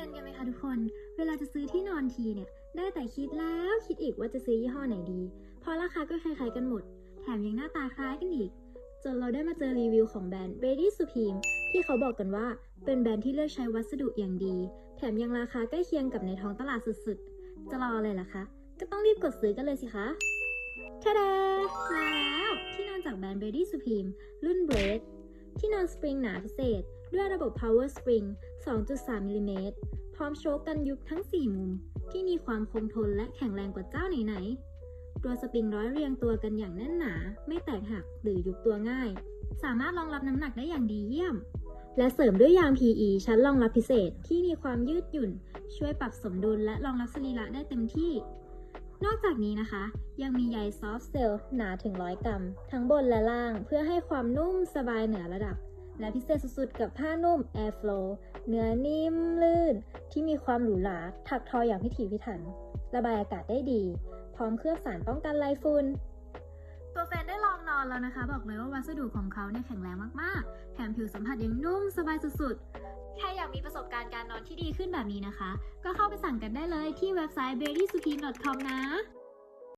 เป็นกันไหมคะทุกคน เวลาจะซื้อที่นอนทีเนี่ย ได้แต่คิดแล้วคิดอีกว่าจะซื้อยี่ห้อไหนดี เพราะราคาก็คล้ายๆกันหมด แถมยังหน้าตาคล้ายกันอีก จนเราได้มาเจอรีวิวของแบรนด์ Ready Supreme ที่เขาบอกกันว่าเป็นแบรนด์ที่เลือกใช้วัสดุอย่างดี แถมยังราคาใกล้เคียงกับในท้องตลาดสุดๆ จะรออะไรล่ะคะ ก็ต้องรีบกดซื้อกันเลยสิคะทาดามาแล้วที่นอนจากแบรนด์ Ready Supreme รุ่น Braid ที่นอนสปริงหนาพิเศษ ด้วยระบบ Power Spring 2.3 มิลลิเมตร พร้อมโชคกันยุบทั้ง 4 มุม ที่มีความคงทนและแข็งแรงกว่าเจ้าไหนๆ ตัวสปริงร้อยเรียงตัวกันอย่างแน่นหนา ไม่แตกหักหรือยุบตัวง่าย สามารถรองรับน้ำหนักได้อย่างดีเยี่ยม และเสริมด้วยยาง PE ชั้นรองรับพิเศษที่มีความยืดหยุ่น ช่วยปรับสมดุลและรองรับสรีระได้เต็มที่นอกจากนี้นะคะ ยังมีใยซอฟต์เซลหนาถึง100กรัม ทั้งบนและล่างเพื่อให้ความนุ่มสบายเหนือระดับ และพิเศษสุดๆ กับผ้านุ่ม Airflow เนื้อนิ่มลื่น ที่มีความหรูหราถักทออย่างพิถีพิถัน ระบายอากาศได้ดี พร้อมเคลือบสารป้องกันลายฝุ่นตัวแฟนได้ลองนอนแล้วนะคะ บอกเลยว่าวัสดุของเขาเนี่ยแข็งแรงมากๆ แถมผิวสัมผัสยังนุ่มสบายสุดๆ ใครอยากมีประสบการณ์การนอนที่ดีขึ้นแบบนี้นะคะ ก็เข้าไปสั่งกันได้เลยที่เว็บไซต์ berrysupreme.com นะ